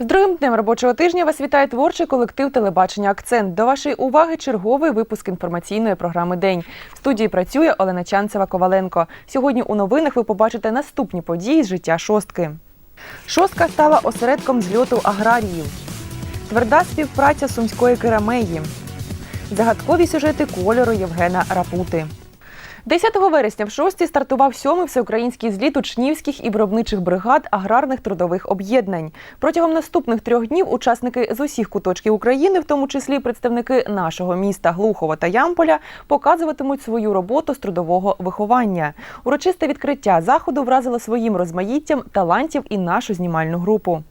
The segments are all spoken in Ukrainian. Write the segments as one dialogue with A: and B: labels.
A: З другим днем робочого тижня вас вітає творчий колектив телебачення Акцент. До вашої уваги черговий випуск інформаційної програми День. В студії працює Олена Чанцева Коваленко. Сьогодні у новинах ви побачите наступні події з життя шостки. Шостка стала осередком зльоту аграріїв. Тверда співпраця сумської керамеї. Загадкові сюжети кольору Євгена Рапути. 10 вересня в шості стартував сьомий всеукраїнський зліт учнівських і виробничих бригад аграрних трудових об'єднань. Протягом наступних трьох днів учасники з усіх куточків України, в тому числі представники нашого міста Глухова та Ямполя, показуватимуть свою роботу з трудового виховання. Урочисте відкриття заходу вразило своїм розмаїттям талантів і нашу знімальну групу.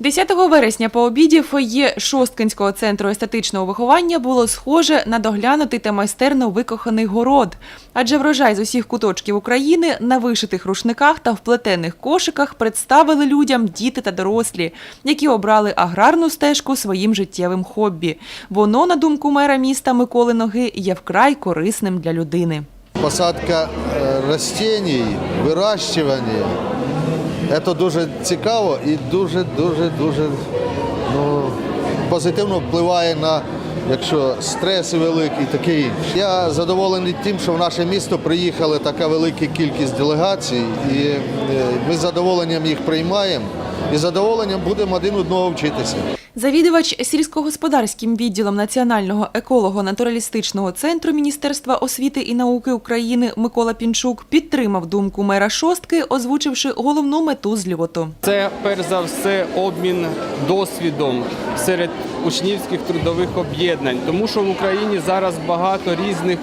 A: 10 вересня по обіді фоє Шосткинського центру естетичного виховання було схоже на доглянутий та майстерно викоханий город. Адже врожай з усіх куточків України на вишитих рушниках та вплетених кошиках представили людям діти та дорослі, які обрали аграрну стежку своїм життєвим хобі. Воно, на думку мера міста Миколи Ноги, є вкрай корисним для людини.
B: Посадка е, растений, вирощування. Це дуже цікаво і дуже, дуже, ну, позитивно впливає на якщо стреси великі і таке інше. Я задоволений тим, що в наше місто приїхала така велика кількість делегацій, і е, ми з задоволенням їх приймаємо і задоволенням будемо один одного вчитися.
A: Завідувач сільськогосподарським відділом Національного еколого-натуралістичного центру Міністерства освіти і науки України Микола Пінчук підтримав думку мера шостки, озвучивши головну мету зльоту.
C: Це перш за все обмін досвідом серед учнівських трудових об'єднань, тому що в Україні зараз багато різних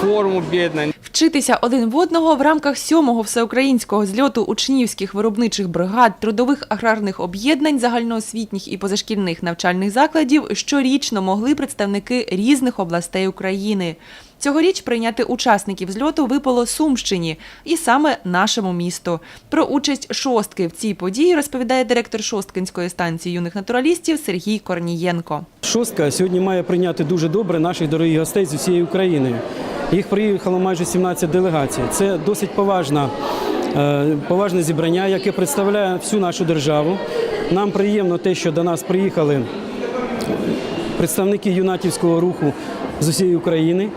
C: форм об'єднань.
A: Вчитися один в одного в рамках сьомого всеукраїнського зльоту учнівських виробничих бригад, трудових аграрних об'єднань, загальноосвітніх і позашкільних навчальних закладів щорічно могли представники різних областей України. Цьогоріч прийняти учасників зльоту випало Сумщині і саме нашому місту. Про участь шостки в цій події розповідає директор Шосткинської станції юних натуралістів Сергій Корнієнко.
D: Шостка сьогодні має прийняти дуже добре наших дорогих гостей з усієї України. Їх приїхало майже 17 делегацій. Це досить поважна, е, поважне зібрання, яке представляє всю нашу державу. Нам приємно те, що до нас приїхали представники юнатівського руху з усієї України.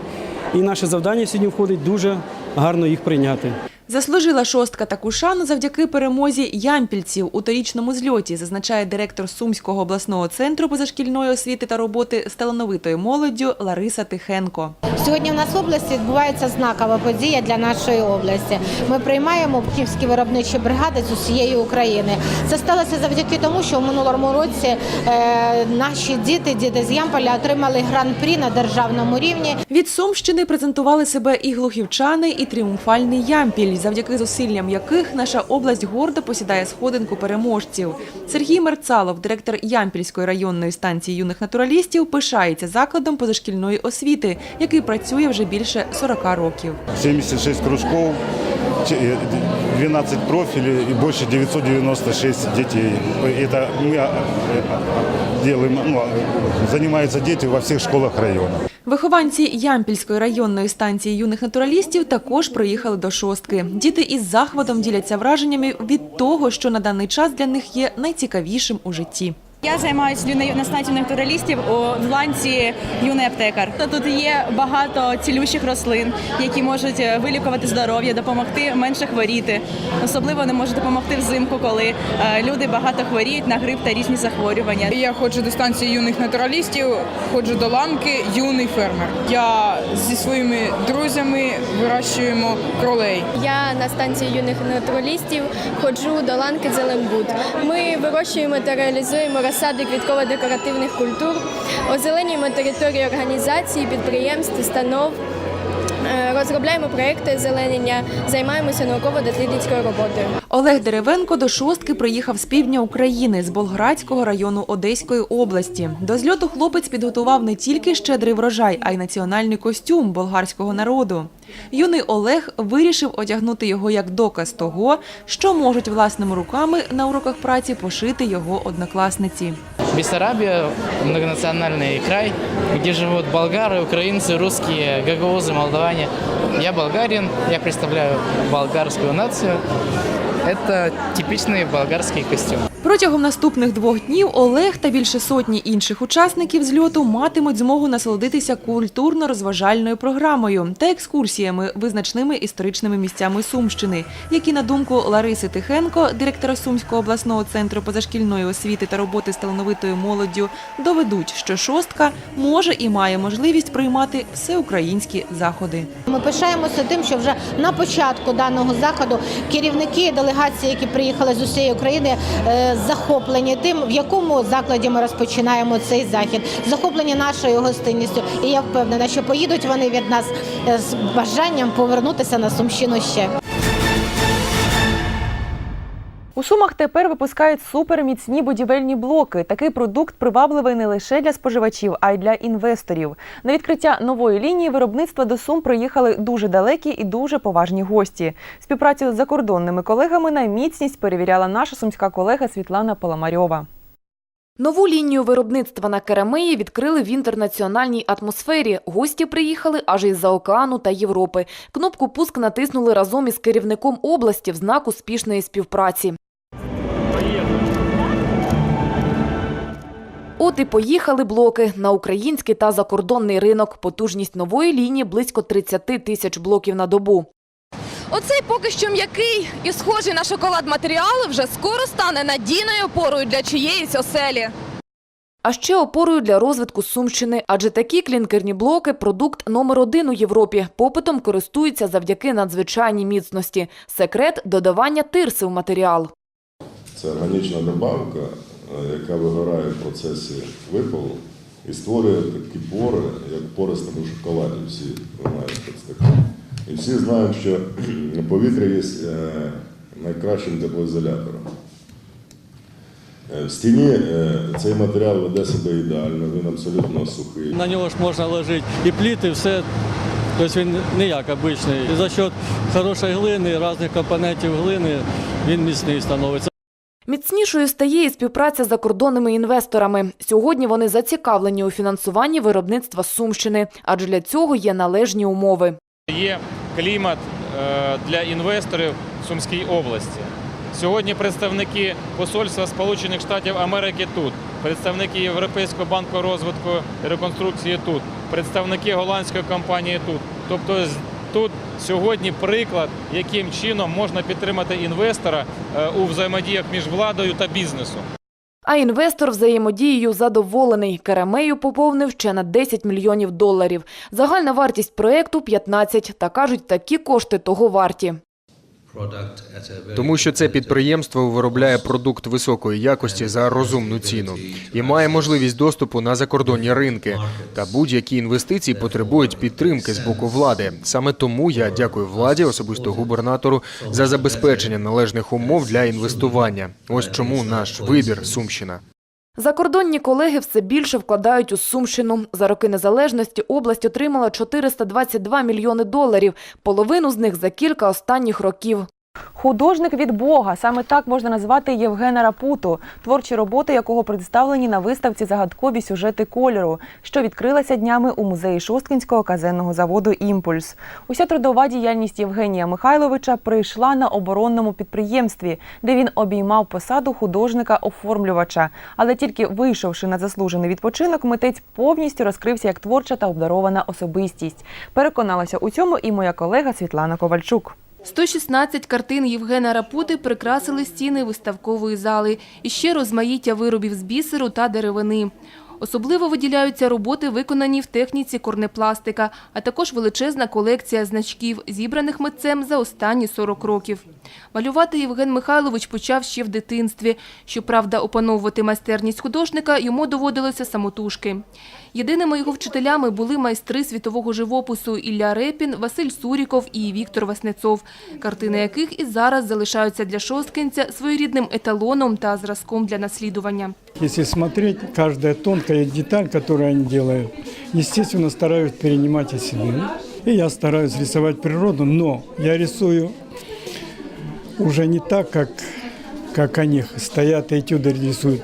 D: І наше завдання сьогодні входить дуже гарно їх прийняти.
A: Заслужила шостка таку шану завдяки перемозі ямпільців у торічному зльоті, зазначає директор Сумського обласного центру позашкільної освіти та роботи з талановитою молоддю Лариса Тихенко.
E: Сьогодні в нас в області відбувається знакова подія для нашої області. Ми приймаємо учнівські виробничі бригади з усієї України. Це сталося завдяки тому, що в минулому році е, наші діти, діти з Ямполя, отримали гран-прі на державному рівні.
A: Від Сумщини презентували себе і глухівчани, і тріумфальний ямпіль, завдяки зусиллям яких наша область гордо посідає сходинку переможців. Сергій Мерцалов, директор Ямпільської районної станції юних натуралістів, пишається закладом позашкільної освіти, який працює вже більше 40 років.
F: 76 кружков, че- э, 12 профилей и больше 996 детей. Это мы э, э, делаем, ну, э, занимаются дети во всех школах района.
A: Вихованці Ямпільської районної станції юних натуралістів також приїхали до шостки. Діти із захватом діляться враженнями від того, що на даний час для них є найцікавішим у житті.
G: Я займаюся юною на станції натуралістів у ланці юний аптекар. Тут є багато цілющих рослин, які можуть е, вилікувати здоров'я, допомогти менше хворіти. Особливо вони можуть допомогти взимку, коли е, люди багато хворіють на грип та різні захворювання.
H: Я ходжу до станції юних натуралістів, ходжу до ланки юний фермер. Я зі своїми друзями вирощуємо кролей.
I: Я на станції юних натуралістів ходжу до ланки Зеленбуд. Ми вирощуємо та реалізуємо розсади квітково-декоративних культур, озеленюємо території організації, підприємств, установ. е, Розробляємо проекти озеленення, займаємося науково-дослідницькою роботою.
A: Олег Деревенко до шостки приїхав з півдня України, з Болградського району Одеської області. До зльоту хлопець підготував не тільки щедрий врожай, а й національний костюм болгарського народу. Юний Олег вирішив одягнути його як доказ того, що можуть власними руками на уроках праці пошити його однокласниці.
J: Бессарабия – многонациональный край, где живут болгары, украинцы, русские, гагаузы, молдаване. Я болгарин, я представляю болгарскую нацию. Это типичный болгарский костюм.
A: Протягом наступних двох днів Олег та більше сотні інших учасників зльоту матимуть змогу насолодитися культурно-розважальною програмою та екскурсіями визначними історичними місцями Сумщини, які, на думку Лариси Тихенко, директора Сумського обласного центру позашкільної освіти та роботи з талановитою молоддю, доведуть, що шостка може і має можливість приймати всеукраїнські заходи.
E: Ми пишаємося тим, що вже на початку даного заходу керівники делегації, які приїхали з усієї України, е, захоплені тим, в якому закладі ми розпочинаємо цей захід, захоплені нашою гостинністю. І я впевнена, що поїдуть вони від нас е, з бажанням повернутися на Сумщину ще.
A: У Сумах тепер випускають суперміцні будівельні блоки. Такий продукт привабливий не лише для споживачів, а й для інвесторів. На відкриття нової лінії виробництва до Сум приїхали дуже далекі і дуже поважні гості. Співпрацю з закордонними колегами на міцність перевіряла наша сумська колега Світлана Паламарьова.
K: Нову лінію виробництва на Керамеї відкрили в інтернаціональній атмосфері. Гості приїхали аж із-за океану та Європи. Кнопку пуск натиснули разом із керівником області в знак успішної співпраці. От і поїхали блоки на український та закордонний ринок. Потужність нової лінії близько 30 тисяч блоків на добу.
L: Оцей поки що м'який і схожий на шоколад матеріал вже скоро стане надійною опорою для чиєїсь оселі.
K: А ще опорою для розвитку Сумщини, адже такі клінкерні блоки – продукт номер один у Європі. Попитом користуються завдяки надзвичайній міцності. Секрет – додавання тирси в матеріал.
M: Це органічна добавка, е, яка вигорає в процесі випалу і створює такі пори, як в пористому шоколаді. Всі ви таке. І всі знають, що повітря є е, найкращим теплоізолятором. Е, В стіні е, цей матеріал веде себе ідеально, він абсолютно сухий.
D: На нього ж можна ложити і пліти, все. Тобто він не як обичний. І за счет хорошої глини, різних компонентів глини він міцний становиться.
K: Міцнішою стає і співпраця з закордонними інвесторами. Сьогодні вони зацікавлені у фінансуванні виробництва Сумщини, адже для цього є належні умови.
N: Є клімат е, для інвесторів в Сумській області. Сьогодні представники посольства Сполучених Штатів Америки тут, представники Європейського банку розвитку і реконструкції тут, представники голландської компанії тут. Тобто тут сьогодні приклад, яким чином можна підтримати інвестора е, у взаємодіях між владою та бізнесом.
K: А інвестор взаємодією задоволений. Керамею поповнив ще на 10 мільйонів доларів. Загальна вартість проєкту – 15. Та кажуть, такі кошти того варті.
O: Тому що це підприємство виробляє продукт високої якості за розумну ціну і має можливість доступу на закордонні ринки. Та будь-які інвестиції потребують підтримки з боку влади. Саме тому я дякую владі, особисто губернатору, за забезпечення належних умов для інвестування. Ось чому наш вибір Сумщина.
K: Закордонні колеги все більше вкладають у Сумщину. За роки незалежності область отримала 422 мільйони доларів, половину з них за кілька останніх років.
A: Художник від Бога саме так можна назвати Євгена Рапуту, творчі роботи якого представлені на виставці загадкові сюжети кольору, що відкрилася днями у музеї Шосткінського казенного заводу Імпульс. Уся трудова діяльність Євгенія Михайловича прийшла на оборонному підприємстві, де він обіймав посаду художника-оформлювача. Але тільки вийшовши на заслужений відпочинок, митець повністю розкрився як творча та обдарована особистість. Переконалася у цьому і моя колега Світлана Ковальчук.
P: 116 картин Євгена Рапути прикрасили стіни виставкової зали. І ще розмаїття виробів з бісеру та деревини. Особливо виділяються роботи, виконані в техніці корнепластика, а також величезна колекція значків, зібраних митцем за останні 40 років. Малювати Євген Михайлович почав ще в дитинстві. Щоправда, опановувати майстерність художника йому доводилося самотужки. Єдиними його вчителями були майстри світового живопису Ілля Репін, Василь Суріков і Віктор Васнецов, картини яких і зараз залишаються для шосткинця своєрідним еталоном та зразком для наслідування.
D: Если смотреть, каждая тонкая деталь, которую они делают, естественно, стараюсь перенимать о себе. И я стараюсь рисовать природу, но я рисую уже не так, как, как они стоят и этюды рисуют,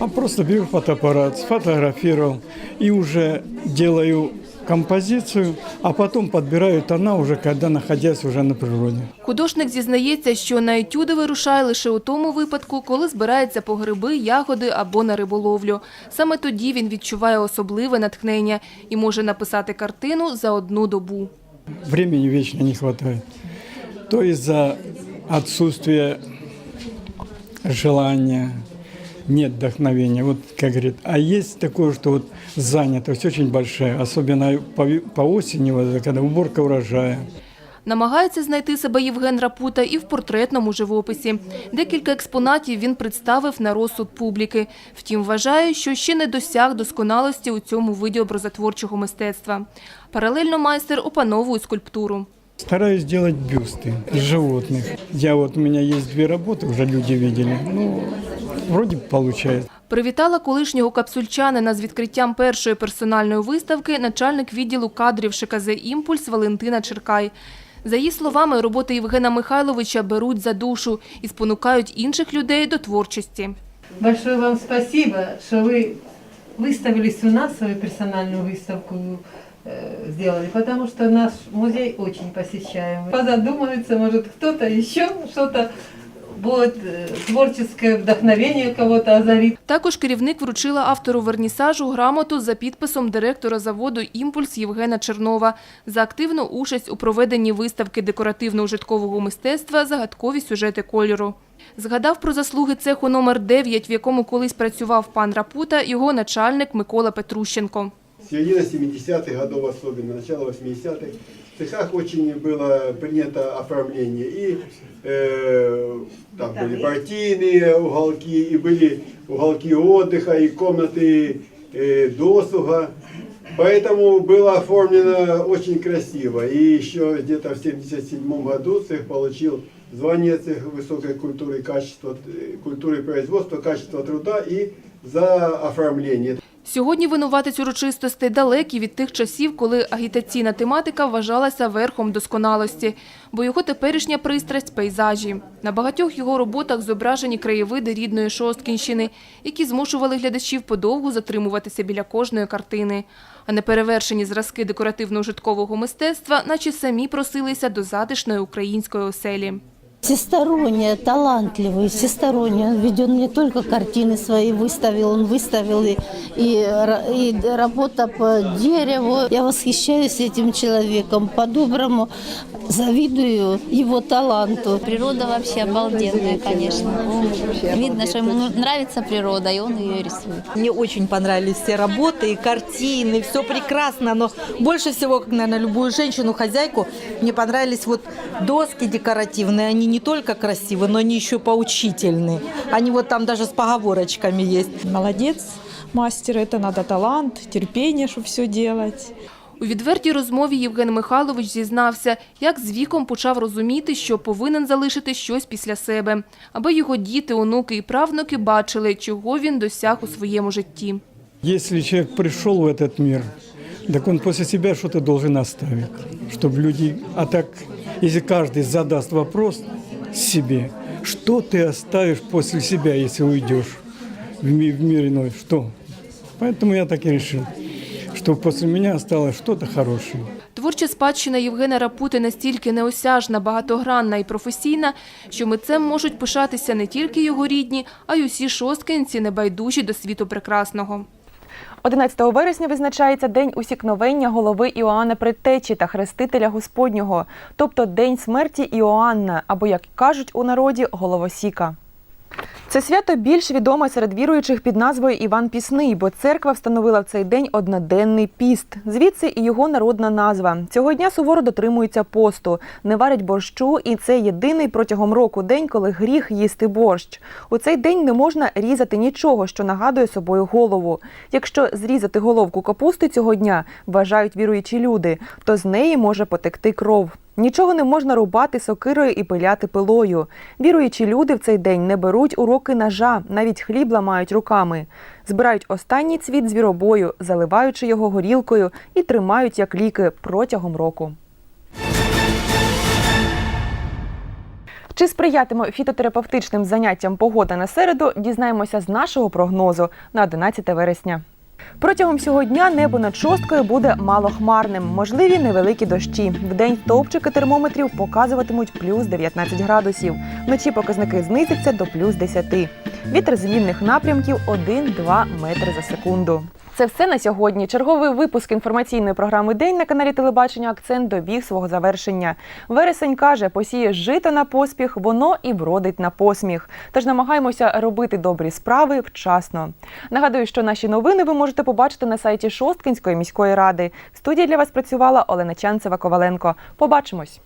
D: а просто беру фотоаппарат, сфотографировал и уже делаю
Q: композицию, а потом подбираю тона уже, когда находясь уже на природе.
P: Художник зізнається, що на етюди вирушає лише у тому випадку, коли збирається по гриби, ягоди або на риболовлю. Саме тоді він відчуває особливе натхнення і може написати картину за одну добу.
Q: Времени вечно не хватает. То из-за отсутствия желания, нет вдохновения. Вот как говорит, а есть такое, что вот занятость очень большая, особенно по, ви- по осени, вот, когда уборка урожая.
P: Намагається знайти себе Євген Рапута і в портретному живописі. Декілька експонатів він представив на розсуд публіки. Втім, вважає, що ще не досяг досконалості у цьому виді образотворчого мистецтва. Паралельно майстер опановує скульптуру.
Q: Стараюсь делать бюсты из животных. Я вот, у меня есть две работы, уже люди видели. Ну, вроде получается.
P: Привітала колишнього капсульчанина з відкриттям першої персональної виставки начальник відділу кадрів ШКЗ «Імпульс» Валентина Черкай. За її словами, роботи Євгена Михайловича беруть за душу і спонукають інших людей до творчості.
R: Большое вам спасибо, что вы выставились у нас, свою персональную выставку э, сделали, потому что наш музей очень посещаемый. Позадумывается, может кто-то еще что-то будет, э, творческое вдохновение кого-то озарит.
P: Також керівник вручила автору вернісажу грамоту за підписом директора заводу «Імпульс» Євгена Чернова за активну участь у проведенні виставки декоративно-ужиткового мистецтва «Загадкові сюжети кольору». Згадав про заслуги цеху номер 9, в якому колись працював пан Рапута, його начальник Микола Петрущенко.
S: середина 70-х годов особенно, начало 80-х, в цехах очень было принято оформление. И э, там были партийные уголки, и были уголки отдыха, и комнаты э, досуга. Поэтому было оформлено очень красиво. И еще где-то в 77 году цех получил звание цех высокой культуры и качества, э, культуры производства, качества труда и за оформление.
P: Сьогодні винуватець урочистостей далекий від тих часів, коли агітаційна тематика вважалася верхом досконалості, бо його теперішня пристрасть – пейзажі. На багатьох його роботах зображені краєвиди рідної Шосткінщини, які змушували глядачів подовгу затримуватися біля кожної картини. А неперевершені зразки декоративно-ужиткового мистецтва наче самі просилися до затишної української оселі.
T: Всесторонне, талантливый, всесторонне. Он ведь он не только картины свои выставил, он выставил и, и, и работа по дереву. Я восхищаюсь этим человеком, по-доброму завидую его таланту.
U: Природа вообще обалденная, конечно. Видно, что ему нравится природа, и он ее рисует.
V: Мне очень понравились все работы и картины, все прекрасно, но больше всего, как, наверное, любую женщину-хозяйку, мне понравились вот доски декоративные, они не только красивые, но они еще поучительные. Они вот там даже с поговорочками есть.
W: Молодец, мастер, это надо талант, терпение, чтобы все делать.
P: У відвертій розмові Євген Михайлович зізнався, як з віком почав розуміти, що повинен залишити щось після себе, аби його діти, онуки і правнуки бачили, чого він досяг у своєму житті.
Q: Если человек пришел в этот мир, так он после себя что-то должен оставить, чтобы люди... А так, если каждый задаст вопрос себе, что ты оставишь после себя, если уйдешь в ми- в мир иной, что? Поэтому я так и решил, что после меня осталось что-то хорошее.
P: Творча спадщина Євгена Рапути настільки неосяжна, багатогранна і професійна, що митцем можуть пишатися не тільки його рідні, а й усі шосткинці, небайдужі до світу прекрасного.
A: 11 вересня визначається День усікновення голови Іоанна Предтечі та Хрестителя Господнього, тобто День смерті Іоанна, або, як кажуть у народі, головосіка. Це свято більш відоме серед віруючих під назвою Іван Пісний, бо церква встановила в цей день одноденний піст. Звідси і його народна назва. Цього дня суворо дотримуються посту, не варять борщу, і це єдиний протягом року день, коли гріх їсти борщ. У цей день не можна різати нічого, що нагадує собою голову. Якщо зрізати головку капусти цього дня, вважають віруючі люди, то з неї може потекти кров. Нічого не можна рубати сокирою і пиляти пилою. Віруючі люди в цей день не беруть у руки ножа, навіть хліб ламають руками. Збирають останній цвіт звіробою, заливаючи його горілкою і тримають як ліки протягом року. Чи сприятиме фітотерапевтичним заняттям погода на середу, дізнаємося з нашого прогнозу на 11 вересня. Протягом всього дня небо над шосткою буде малохмарним, можливі невеликі дощі. Вдень топчики термометрів показуватимуть плюс 19 градусів. Вночі показники знизяться до плюс 10. Вітер змінних напрямків 1-2 метри за секунду. Це все на сьогодні. Черговий випуск інформаційної програми День на каналі Телебачення Акцент добіг свого завершення. Вересень каже, посіє жито на поспіх, воно і вродить на посміх. Тож намагаємося робити добрі справи вчасно. Нагадую, що наші новини ви можете побачити на сайті Шосткинської міської ради. В студії для вас працювала Олена Чанцева Коваленко. Побачимось.